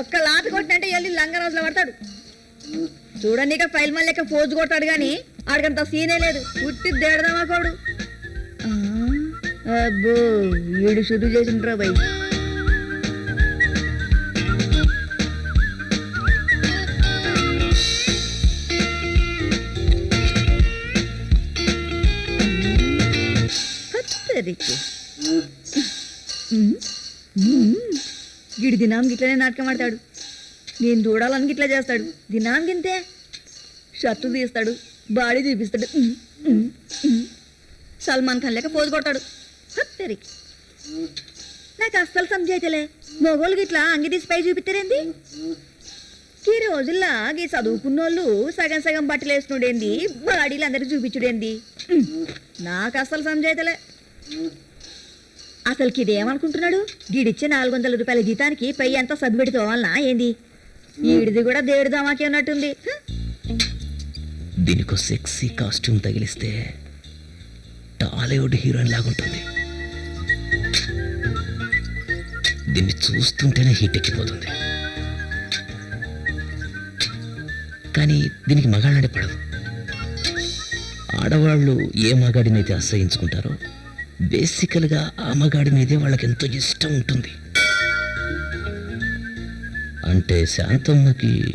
ఒక్క లాత కొట్టినంటే వెళ్ళి లంగరాజులో పడతాడు. చూడండి ఇక ఫైల్ మళ్ళీ లెక్క ఫోజు కొట్టాడు కానీ ఆడికంత సీనే లేదు. ఉట్టి దేడదామా కోడు. అబ్బో ఏడు శుద్ధి చేసిండ్రా బై హత్తరికి. గిడి దినాం గిట్లనే నాటకం ఆడతాడు. నేను చూడాలని గిట్లా చేస్తాడు. దినాం గింతే షర్టు తీస్తాడు. బాడీ చూపిస్తాడు. సల్మాన్ ఖాన్ లేక పోజు కొడతాడు. సరికి నాకు అస్సలు సంజాయితలే మొగోళ్ళు గిట్లా అంగి తీసి పై చూపిస్తారేంది ఈ రోజుల్లో ఈ చదువుకున్నోళ్ళు సగం సగం బట్టలు వేసుకుడేంది బాడీలు అందరికి చూపించుడేంది? నాకు అస్సలు సంజాయితలే అసలుకి ఇదేమనుకుంటున్నాడు గీడిచ్చే నాలుగు వందల రూపాయల జీతానికి పై అంతా సర్దుపెట్టి తోవాలనా ఏంది? ఈడిది కూడా దేవుడి దామాకే ఉన్నట్టుంది. దీనికి దీనికో సెక్సీ కాస్ట్యూమ్ తగిలిస్తే టాలీవుడ్ హీరోయిన్ లాగుంటుంది. దీన్ని చూస్తుంటేనే హీట్ ఎక్కిపోతుంది. కానీ దీనికి మగాళ్ళనే పడదు. ఆడవాళ్ళు ఏ మగాడినైతే అసహించుకుంటారో బేసికల్గా ఆ మీదే వాళ్ళకి ఎంతో ఇష్టం ఉంటుంది. అంటే శాంతమ్మకి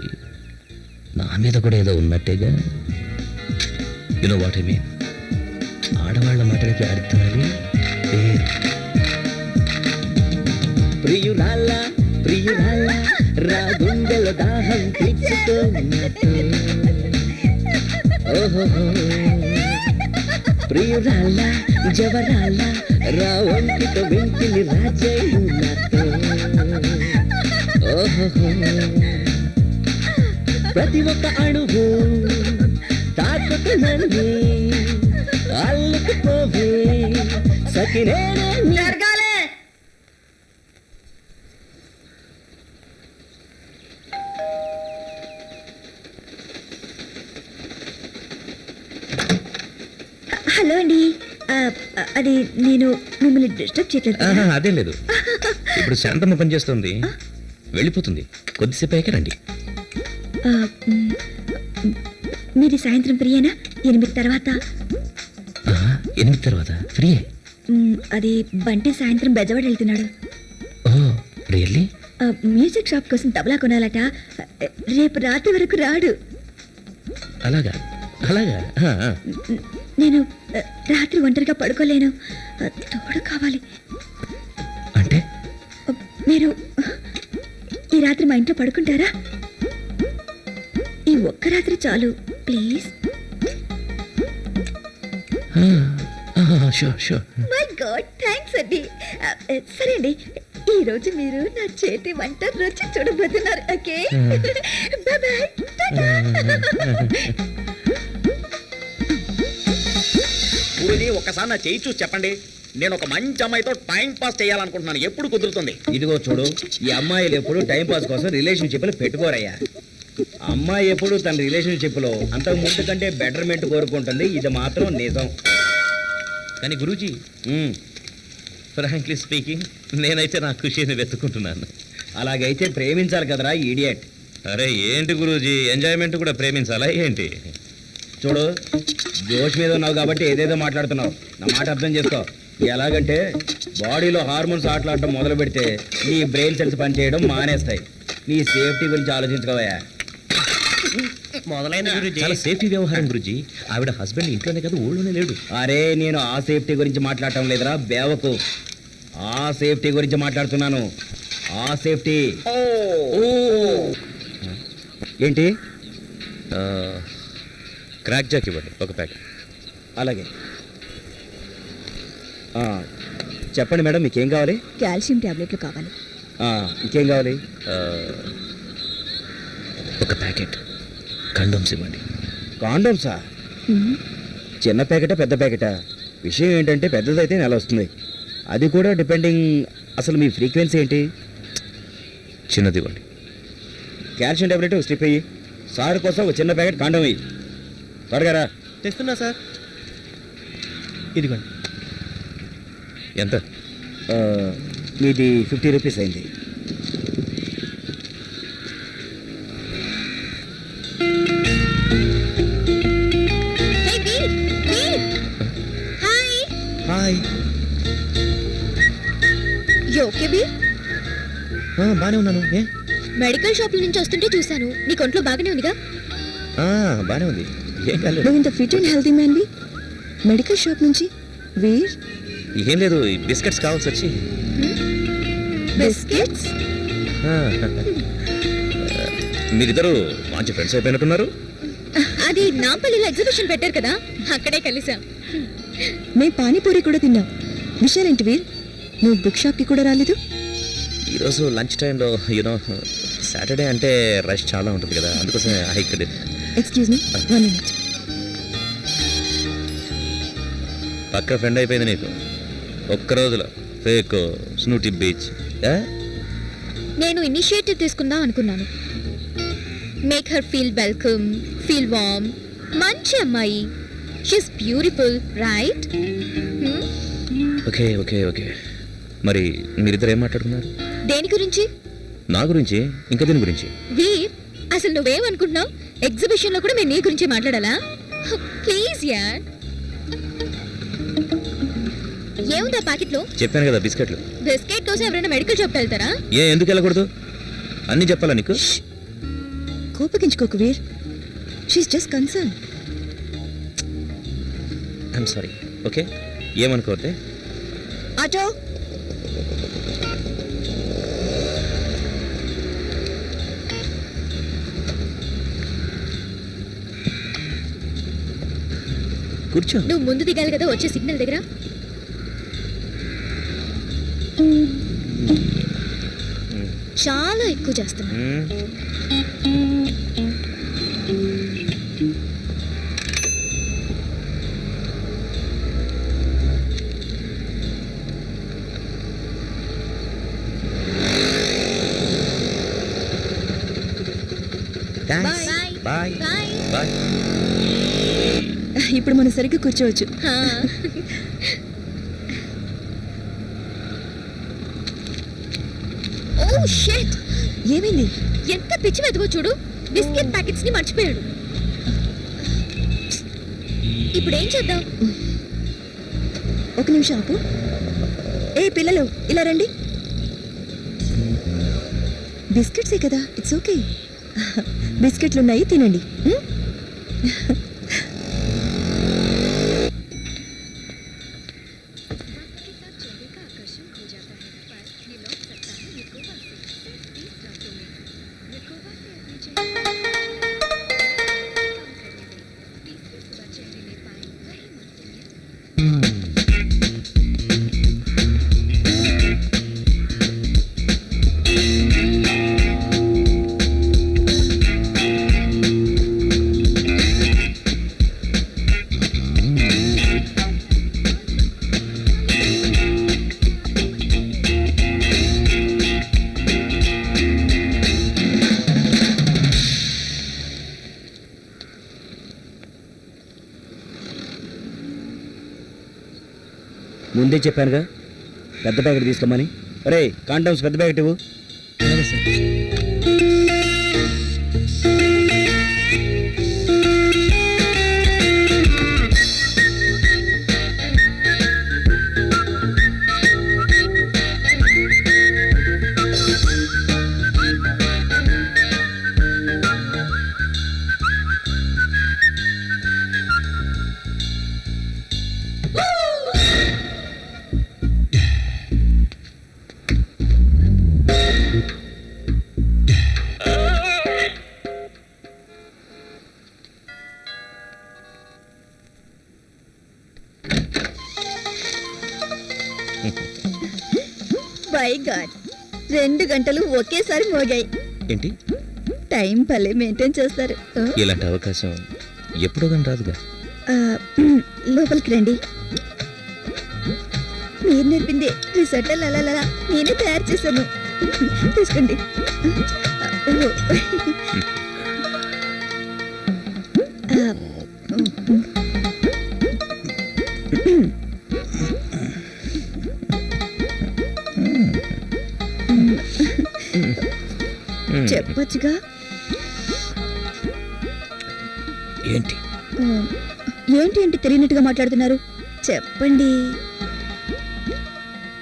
నా మీద కూడా ఏదో ఉన్నట్టేగా? You know what I mean ఆడవాళ్ళ మాటలకి అర్థాలు వేరు. ప్రియురాల ప్రియురాల రా గుండెల దాహం తీర్చుకోనట్టు ప్రియురాల జవరాల రా వెంకిలి వెంటిని ప్రతి ఒక్క అణువు తాకుతూ నన్ను అల్లుకుపోవే సకినేనే నీ- ఆ, అది నేను మిమ్మల్ని డిస్టర్బ్ చేయట్లేదు. ఆహా, అదేం లేదు. ఇప్పుడు శాంతమ్మ పని చేస్తుంది. వెళ్ళిపోతుంది. కొద్దిసేపు అయ్యాక రండి. మీది సాయంత్రం ఫ్రీయేనా? ఎనిమిది తర్వాత. ఎనిమిది తర్వాత? ఫ్రీయే? అది బంటి సాయంత్రం బెజవాడ వెళ్తున్నాడు. రియల్లీ? మ్యూజిక్ షాప్ కోసం తబలా కొనాలట. రేపు రాత్రి వరకు రాడు. అలాగా? అలాగా? నేను రాత్రి ఒంటరిగా పడుకోలేను. తోడు కావాలి. అంటే? మీరు ఈ రాత్రి మా ఇంట్లో పడుకుంటారా? ఈ ఒక్క రాత్రి చాలు ప్లీజ్. మై గాడ్ థ్యాంక్స్ అండి. సరే అండి. ఈ రోజు మీరు నా చేతి వంట రుచి చూడబోతున్నారు ఓకే? బాయ్ గురుజీ ఒక్కసారి నా చేయి చూసి చెప్పండి. నేను ఒక మంచి అమ్మాయితో టైం పాస్ చేయాలనుకుంటున్నాను. ఎప్పుడు కుదురుతుంది? ఇదిగో చూడు ఈ అమ్మాయిలు ఎప్పుడు టైం పాస్ కోసం రిలేషన్షిప్లు పెట్టుకోరయ్యా. అమ్మాయి ఎప్పుడు తన రిలేషన్షిప్లో అంతకు ముందు కంటే బెటర్మెంట్ కోరుకుంటుంది ఇది మాత్రం నిజం. కానీ గురూజీ ఫ్రాంక్లీ స్పీకింగ్ నేనైతే నా ఖుషిని వెతుకుంటున్నాను అలాగైతే ప్రేమించాలి కదరా ఈడియట్ అరే ఏంటి గురూజీ? ఎంజాయ్మెంట్ కూడా ప్రేమించాలా ఏంటి? చూడు జోష్ మీద ఉన్నావు కాబట్టి ఏదేదో మాట్లాడుతున్నావు. నా మాట అర్థం చేసుకో. ఎలాగంటే బాడీలో హార్మోన్స్ ఆటలాడటం మొదలు పెడితే నీ బ్రెయిన్ సెల్స్ పనిచేయడం మానేస్తాయి. నీ సేఫ్టీ గురించి ఆలోచించుకోవయ్యా. మొదలైన చాలా సేఫ్టీ వ్యవహారం గురుజీ. ఆవిడ హస్బెండ్ ఇంట్లోనే కదా ఊళ్ళోనే లేడు. అరే నేను ఆ సేఫ్టీ గురించి మాట్లాడటం లేదురా బేవకు. ఆ సేఫ్టీ గురించి మాట్లాడుతున్నాను. ఆ సేఫ్టీ. ఏంటి? క్రాక్ జాక్ ఇవ్వండి ఒక ప్యాకెట్. అలాగే. ఆ, చెప్పండి మేడం మీకేం కావాలి? కాల్షియం టాబ్లెట్లు కావాలి. ఆ, ఇంకేం కావాలి? ఒక ప్యాకెట్ కండోమ్స్ ఇవ్వండి. కాండోమ్సా? చిన్న ప్యాకెటా పెద్ద ప్యాకెటా? విషయం ఏంటంటే పెద్దదైతే నెల వస్తుంది. అది కూడా డిపెండింగ్ అసలు మీ ఫ్రీక్వెన్సీ ఏంటి? చిన్నది ఇవ్వండి. కాల్షియం టాబ్లెట్ స్లిప్ అయ్యి సార్ కోసం ఒక చిన్న ప్యాకెట్ కాండం అయ్యి త్వరగారా తెస్తున్నా సార్. ఇదిగోండి. ఎంత? మీది ఫిఫ్టీ రూపీస్ అయింది. హాయ్ బాగానే ఉన్నాను. మెడికల్ షాప్ నుంచి వస్తుంటే చూశాను. నీ కొంట్లో బాగానే ఉందిగా? బాగానే ఉంది. ఏం కాలేదు. నువ్వు ఇంత ఫిట్ అండ్ హెల్తీ మ్యాన్వి మెడికల్ షాప్ నుంచి. వీర్. ఏం లేదు ఈ బిస్కెట్స్ కావాల్సి వచ్చి. బిస్కెట్స్? మీరిద్దరు మంచి ఫ్రెండ్స్ అయిపోయినట్టున్నారు. అది నాంపల్లిలో ఎగ్జిబిషన్ పెట్టారు కదా అక్కడే కలిసాం. మేము పానీపూరి కూడా తిన్నాం. విషయాలేంటి వీర్? నువ్వు బుక్ షాప్కి కూడా రాలేదు? ఈరోజు లంచ్ టైంలో యూనో సాటర్డే అంటే రష్ చాలా ఉంటుంది కదా అందుకోసం ఐ ఇక్కడ ఎక్స్క్యూజ్ మీ వన్ మినిట్ పక్క ఫ్రెండ్ అయిపోయింది నీకు. ఒక్క రోజులో ఫేక్ స్నూటీ బీచ్ నేను ఇనిషియేటివ్ తీసుకుందాం అనుకున్నాను. Make her feel welcome feel warm మంచి అమ్మాయి. She's beautiful right okay okay okay. మరి మీరిద్దరు ఏం మాట్లాడుకున్నారు? దేని గురించి? నా గురించి? ఇంకా దీని గురించి? వీర్ అసలు నువ్వేమనుకుంటున్నావు? ఎగ్జిబిషన్లో కూడా మేము నీ గురించి మాట్లాడాలా? ప్లీజ్ యార్ ఏముంది ఆ ప్యాకెట్లో? చెప్పాను కదా బిస్కెట్లు. బిస్కెట్ కోసం ఎవరైనా మెడికల్ షాప్ వెళ్తారా? ఏ ఎందుకు వెళ్ళకూడదు? అన్నీ చెప్పాలా నీకు? కోపగించుకోకు Veer. She's just concern I'm sorry okay ఏమనుకోవద్దే? Auto! కూర్చో నువ్వు ముందు దిగాలి కదా వచ్చే సిగ్నల్ దగ్గర చాలా ఎక్కువ చేస్తున్నా. Thanks. Bye. Bye. Bye Bye. ఇప్పుడు మనం సరిగ్గా కూర్చోవచ్చు. Oh shit! ఏమైంది? ఎంత పిచ్చి వెతుకో చూడు. బిస్కెట్ ప్యాకెట్స్ని మర్చిపోయాడు. ఇప్పుడు ఏం చేద్దాం? ఒక నిమిషం ఆపు. ఏ పిల్లలు ఇలా రండి. బిస్కెట్సే కదా ఇట్స్ ఓకే. బిస్కెట్లు ఉన్నాయి తినండి ముందే చెప్పానుగా. పెద్ద ప్యాకెట్ తీసుకోమని. రే కాంటమ్స్ పెద్ద ప్యాకెట్ ఇవ్వు. By god. రెండు గంటలు ఒకేసారి మోగాయి. ఏంటి? టైం భలే మెయింటైన్ చేస్తారు. ఇలాంటి అవకాశం ఎప్పుడో కానీ రాదుగా? ఆ, లోపలికి రండి. మీరు నేర్పింది రిసర్ట్ అలా నేనే తయారు చేశాను. తీసుకోండి. ఓ. ఆ. చెప్పొచ్చుగా? ఏంటి? ఏంటి ఏంటి తెలియనట్టుగా మాట్లాడుతున్నారు? చెప్పండి.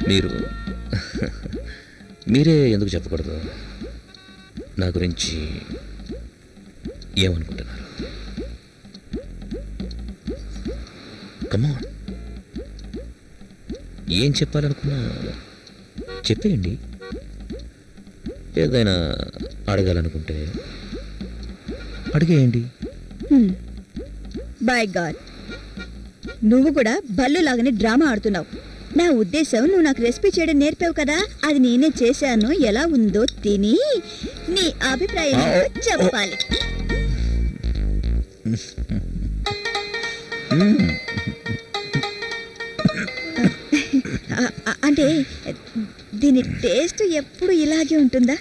మీరు మీరే ఎందుకు చెప్పకూడదు? నా గురించి ఏమనుకుంటున్నారు? కమాన్ ఏం చెప్పాలనుకున్నా చెప్పేయండి. ఏదైనా అడగాలనుకుంటే. అడిగేయండి. బై గాడ్ నువ్వు కూడా బల్లు లాగానే డ్రామా ఆడుతున్నావు. నా ఉద్దేశం నువ్వు నాకు రెసిపీ చేయడం నేర్పావు కదా. అది నేనే చేశాను. ఎలా ఉందో తిని నీ అభిప్రాయం చెప్పాలి. అంటే దీని టేస్ట్ ఎప్పుడు ఇలాగే ఉంటుందా?